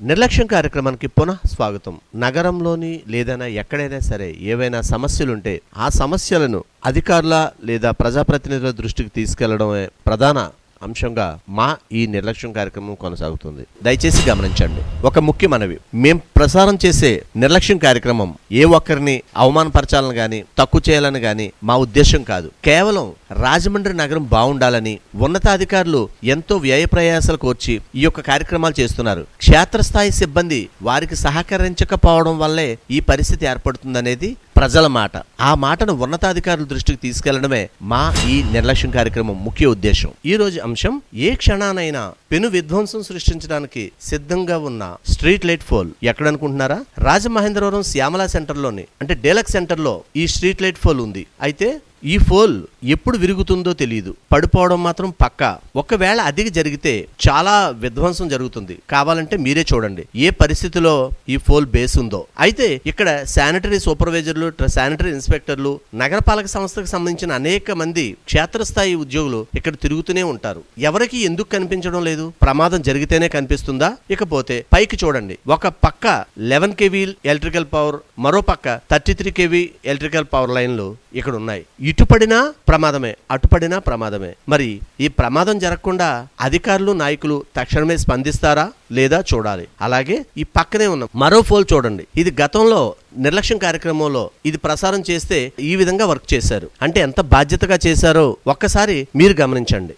నిర్లక్ష్యం కార్యక్రమానికి పునః స్వాగతం. నగరంలోని లేదైనా ఎక్కడైనా సరే ఏవైనా సమస్యలుంటే ఆ సమస్యలను అధికారుల లేదా ప్రజాప్రతినిధుల దృష్టికి తీసుకెళ్ళడమే ప్రధాన అంశంగా మా ఈ నిర్లక్ష్యం కార్యక్రమం కొనసాగుతుంది. దయచేసి గమనించండి. ఒక ముఖ్య మనవి. మేం ప్రసారం చేసే నిర్లక్ష్యం కార్యక్రమం ఏ ఒక్కరిని అవమానపరచాలని గాని తక్కువ చేయాలని గాని మా ఉద్దేశం కాదు. కేవలం రాజమండ్రి నగరం బాగుండాలని ఉన్నతాధికారులు ఎంతో వ్యయ ప్రయాసాలు కోర్చి ఈ యొక్క కార్యక్రమాలు చేస్తున్నారు. క్షేత్రస్థాయి సిబ్బంది వారికి సహకరించకపోవడం వల్లే ఈ పరిస్థితి ఏర్పడుతుందనేది ప్రజల మాట. ఆ మాటను ఉన్నతాధికారుల దృష్టికి తీసుకెళ్ళడమే మా ఈ నిర్లక్ష్యం కార్యక్రమం ముఖ్య ఉద్దేశం. ఈ రోజు అంశం ఏ క్షణానైనా పెను విధ్వంసం సృష్టించడానికి సిద్ధంగా ఉన్న స్ట్రీట్ లైట్ ఫోల్ ఎక్కడ అనుకుంటున్నారా రాజమహేంద్రవరం శ్యామలా సెంటర్లోని అంటే డీలక్స్ సెంటర్లో ఈ స్ట్రీట్ లైట్ ఫోల్ ఉంది. అయితే ఈ ఫోల్ ఎప్పుడు విరుగుతుందో తెలియదు పడిపోవడం మాత్రం పక్క. ఒకవేళ అది జరిగితే చాలా విధ్వంసం జరుగుతుంది. కావాలంటే మీరే చూడండి. ఏ పరిస్థితిలో ఈ ఫోల్ బేస్ ఉందో. అయితే ఇక్కడ శానిటరీ సూపర్వైజర్లు శానిటరీ ఇన్స్పెక్టర్లు నగరపాలక సంస్థకు సంబంధించిన అనేక మంది క్షేత్రస్థాయి ఉద్యోగులు ఇక్కడ తిరుగుతూనే ఉంటారు. ఎవరికి ఎందుకు కనిపించడం లేదు? ప్రమాదం జరిగితేనే కనిపిస్తుందా? ఇకపోతే పైకి చూడండి. ఒక పక్క లెవెన్ కేవీ ఎలక్ట్రికల్ పవర్ మరో పక్క thirty three kV electrical power లైన్లు ఇక్కడ ఉన్నాయి ఇటుపడినా ప్రమాదమే అటుపడినా ప్రమాదమే. మరి ఈ ప్రమాదం జరగకుండా అధికారులు నాయకులు తక్షణమే స్పందిస్తారా లేదా చూడాలి. అలాగే ఈ పక్కనే ఉన్న మరో ఫోల్ చూడండి. ఇది గతంలో నిర్లక్ష్యం కార్యక్రమంలో ఇది ప్రసారం చేస్తే ఈ విధంగా వర్క్ చేశారు. అంటే ఎంత బాధ్యతగా చేశారో ఒక్కసారి మీరు గమనించండి.